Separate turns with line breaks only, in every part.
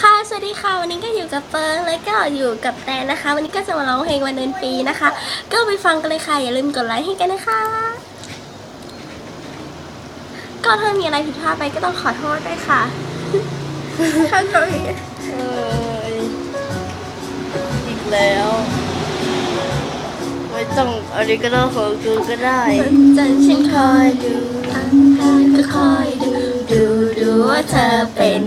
ค่ะ สวัสดีค่ะ วันนี้ก็อยู่กับเฟิร์นแล้วก็อยู่กับแตนนะคะ วันนี้ก็จะมาร้องเพลงวันเดือนปีนะคะ ก็ไปฟังกันเลยค่ะ อย่าลืมกดไลค์ให้กันนะคะ ก็ถ้ามีอะไรผิดพลาดไปก็ต้องขอโทษด้วยค่ะถ้าเกิด
เอ้ยอีกแล้ว ไม่ต้องอะไรก็ได้ของกูก็ได้
จันฉันคอยดูทั้งทางก็คอยดู ดูดูว่าเธอเป็น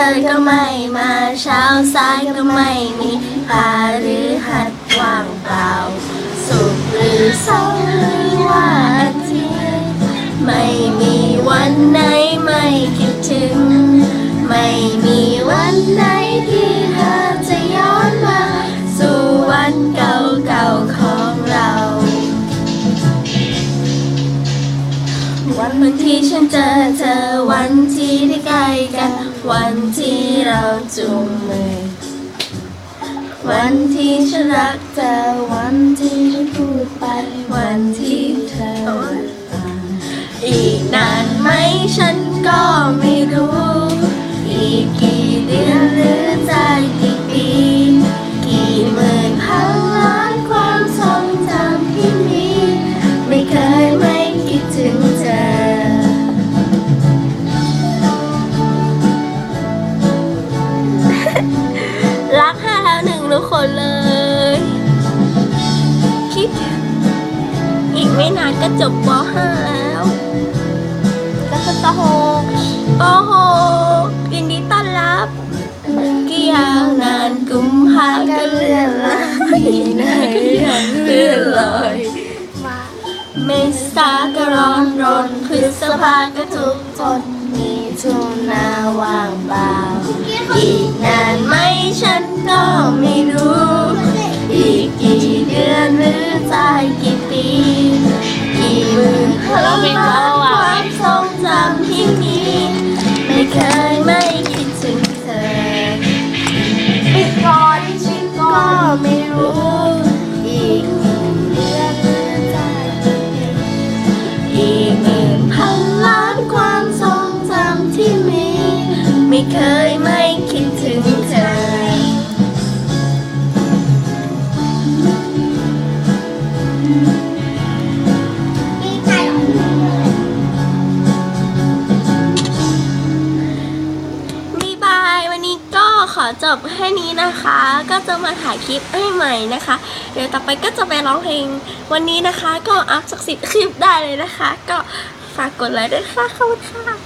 เธอก็ไม่มาเช้าสายก็ไม่มีพาหรือหัดว่างเปล่า สุขหรือเศร้าหรือว่าอาทิตย์ไม่มีวันไหนไม่คิดถึง ไม่มี วันที่ฉันเจอเธอวันที่ได้ใกล้กัน วันที่เราจูงมือ วันที่ฉันรักเธอวันที่ได้พูดไป วันที่เธออีกนานไหมฉันก็ไม่ เลย คิด อีกไม่นานก็จบป .5 แล้ว
แล้วก็ตะโฮ
โอ้โหยินดีต้อนรับกี่ยาวนานกุมภาก็เลื่อนลอยไหนเลื่อนลอยเมษาก็ร้อนรนพฤษภาก็ทุกข์ทนมีทุนาว่างเปล่าอีกนานไหมฉัน เคยไม่คิดถึงเธอ บ๊ายบาย วันนี้ก็ขอจบแค่นี้นะคะ ก็จะมาถ่ายคลิปให้ใหม่นะคะ เดี๋ยวต่อไปก็จะไปร้องเพลง วันนี้นะคะ ก็อัพสักสิบคลิปได้เลยนะคะ ก็ฝากกดไลค์ด้วยค่ะขอบคุณค่ะ